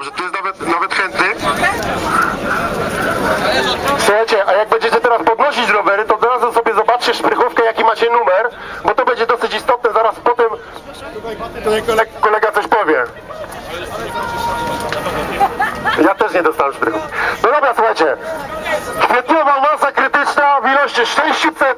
dobrze, tu jest nawet, nawet chętny. Słuchajcie, a jak będziecie teraz podnosić rowery, to od razu sobie zobaczcie szprychówkę, jaki macie numer, bo to będzie dosyć istotne, zaraz potem tutaj kolega, coś powie. Ja też nie dostałem szprychów. No dobra, słuchajcie. Kwietniowa masa krytyczna w ilości 6 C